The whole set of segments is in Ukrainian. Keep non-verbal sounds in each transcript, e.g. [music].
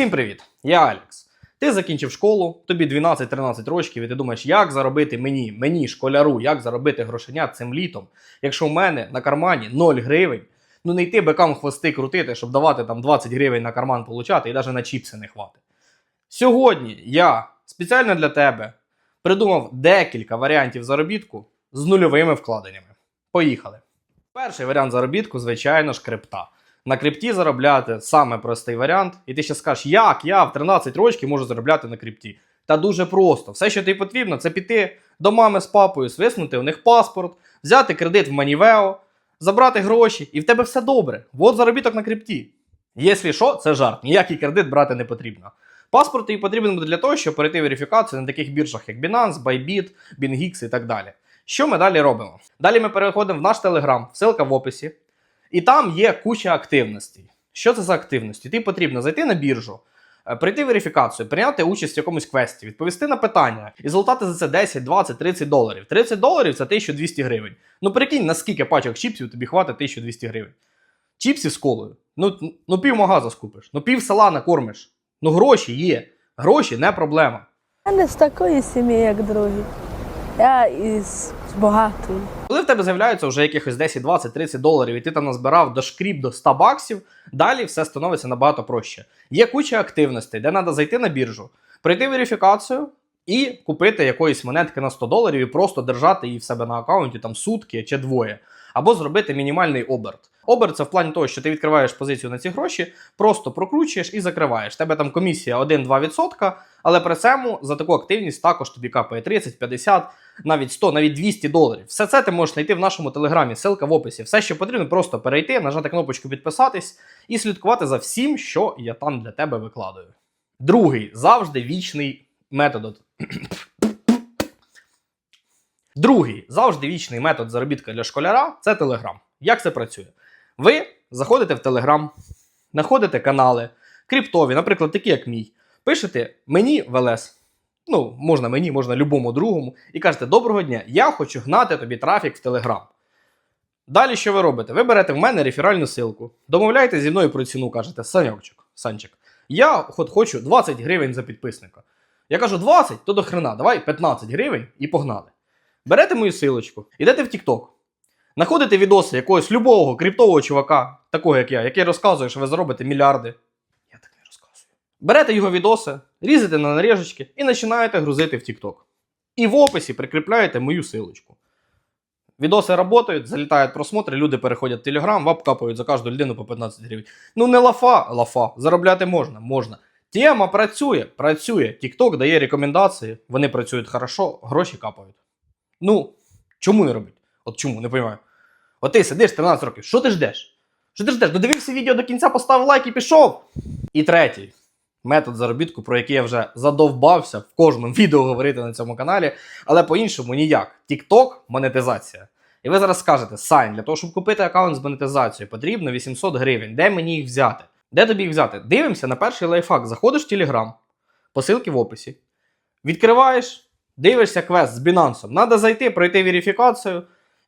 Всім привіт! Я Алекс. Ти закінчив школу, тобі 12-13 років, і ти думаєш, як заробити мені, мені, школяру, як заробити грошеня цим літом, якщо в мене на кармані 0 гривень, ну не йти бекам хвости крутити, щоб давати там 20 гривень на карман получати і навіть на чіпси не хватить. Сьогодні я спеціально для тебе придумав декілька варіантів заробітку з нульовими вкладеннями. Поїхали. Перший варіант заробітку, звичайно ж, крипта. На крипті заробляти саме простий варіант. І ти ще скажеш, як я в 13 років можу заробляти на крипті. Та дуже просто. Все, що тобі потрібно, це піти до мами з папою, свиснути у них паспорт, взяти кредит в Манівео, забрати гроші, і в тебе все добре. От заробіток на крипті. Якщо що, це жарт, ніякий кредит брати не потрібно. Паспорт тобі потрібен буде для того, щоб перейти верифікацію на таких біржах, як Binance, Bybit, BingX і так далі. Що ми далі робимо? Далі ми переходимо в наш Telegram, ссылка в описі. І там є куча активностей. Що це за активності? Тобі потрібно зайти на біржу, е, пройти верифікацію, прийняти участь в якомусь квесті, відповісти на питання і залутати за це 10, 20, 30 доларів. 30 доларів це 1200 гривень. Ну прикинь, наскільки пачок чіпсів тобі хватить 1200 гривень. Чіпсів з колою. Ну, ну пів магаза скупиш, ну пів села накормиш. Ну гроші є. Гроші не проблема. Я не з такої сім'ї, як другі. Я із багатої. Коли в тебе з'являються вже якихось 10, 20, 30 доларів, і ти там назбирав до шкріп до 100 баксів, далі все становиться набагато проще. Є куча активностей, де треба зайти на біржу, пройти верифікацію і купити якоїсь монетки на 100 доларів і просто держати її в себе на аккаунті там сутки чи двоє. Або зробити мінімальний оберт. Оберт це в плані того, що ти відкриваєш позицію на ці гроші, просто прокручуєш і закриваєш. Тебе там комісія 1-2%, але при цьому за таку активність також тобі капає 30, 50, навіть 100, навіть 200 доларів. Все це ти можеш знайти в нашому телеграмі, ссылка в описі. Все, що потрібно, просто перейти, нажати кнопочку підписатись і слідкувати за всім, що я там для тебе викладаю. Другий завжди вічний метод. Другий завжди вічний метод заробітка для школяра це Телеграм. Як це працює? Ви заходите в Телеграм, знаходите канали криптові, наприклад, такі як мій. Пишете мені в. Ну, можна мені, можна любому другому, і кажете: Доброго дня, я хочу гнати тобі трафік в Телеграм. Далі що ви робите? Ви берете в мене реферальну ссылку, домовляєте зі мною про ціну, кажете, Саньовчик, Санчик, я хочу 20 гривень за підписника. Я кажу 20, то до хрена, давай 15 гривень і погнали. Берете мою силочку, йдете в TikTok, знаходите відоси якогось любого криптового чувака, такого як я, який розказує, що ви заробите мільярди. Я так не розказую. Берете його відоси, різите на наріжечки і починаєте грузити в TikTok. І в описі прикріпляєте мою силочку. Відоси працюють, залітають просмотри, люди переходять в Telegram, вап капають за кожну людину по 15 гривень. Ну не лафа, лафа. Заробляти можна, можна. Тема працює, працює. TikTok дає рекомендації, вони працюють хорошо, гроші капають. Ну, чому не робить? От чому, не розумію. От ти сидиш 13 років, що ти ждеш? Що ти ждеш? Додивився відео до кінця, поставив лайк і пішов. І третій метод заробітку, про який я вже задовбався в кожному [laughs] відео говорити на цьому каналі, але по-іншому ніяк. TikTok монетизація. І ви зараз скажете, Сань, для того, щоб купити аккаунт з монетизацією, потрібно 800 гривень. Де мені їх взяти? Де тобі їх взяти? Дивимося на перший лайфхак. Заходиш в Telegram, посилки в описі. Відкриваєш, дивишся квест з Binance. Надо зайти, пройти верифікацію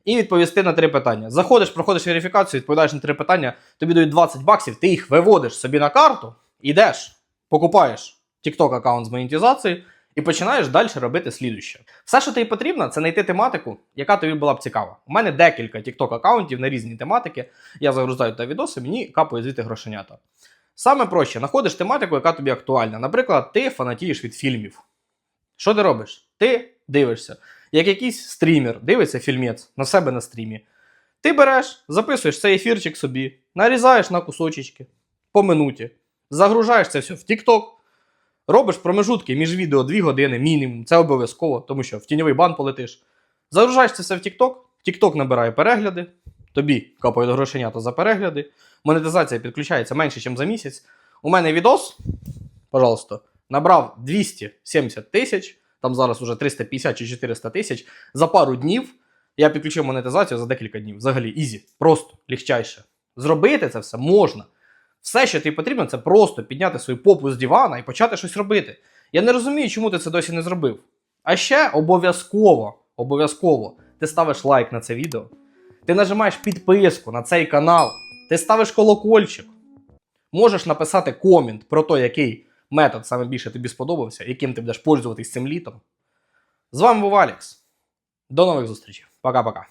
і відповісти на три питання. Заходиш, проходиш верифікацію, відповідаєш на три питання, тобі дають 20 баксів, ти їх виводиш собі на карту, ідеш, покупаєш TikTok аккаунт з монетизації і починаєш далі робити слідуще. Все, що тобі потрібно, це знайти тематику, яка тобі була б цікава. У мене декілька TikTok аккаунтів на різні тематики. Я загрузаю та відоси, мені капають звідти грошенята. Саме проще, знаходиш тематику, яка тобі актуальна. Наприклад, ти фанатієш від фільмів. Що ти робиш? Ти дивишся, як якийсь стрімер дивиться фільмець на себе на стрімі. Ти береш, записуєш цей ефірчик собі, нарізаєш на кусочечки по минуті, загружаєш це все в TikTok, робиш промежутки між відео 2 години мінімум, це обов'язково, тому що в тіньовий бан полетиш. Загружаєш це все в TikTok, TikTok набирає перегляди, тобі капають грошенята за перегляди, монетизація підключається менше, ніж за місяць. У мене відос, пожалуйста, набрав 270 тисяч, там зараз уже 350 чи 400 тисяч. За пару днів я підключив монетизацію за декілька днів. Взагалі, ізі, просто легчайше. Зробити це все можна. Все, що тобі потрібно, це просто підняти свою попу з дивана і почати щось робити. Я не розумію, чому ти це досі не зробив. А ще обов'язково, обов'язково, ти ставиш лайк на це відео, ти нажимаєш підписку на цей канал, ти ставиш колокольчик. Можеш написати комент про те, який метод саме більше тобі сподобався, яким ти будеш пользуватись цим літом. З вами був Алекс. До нових зустрічей. Пока-пока.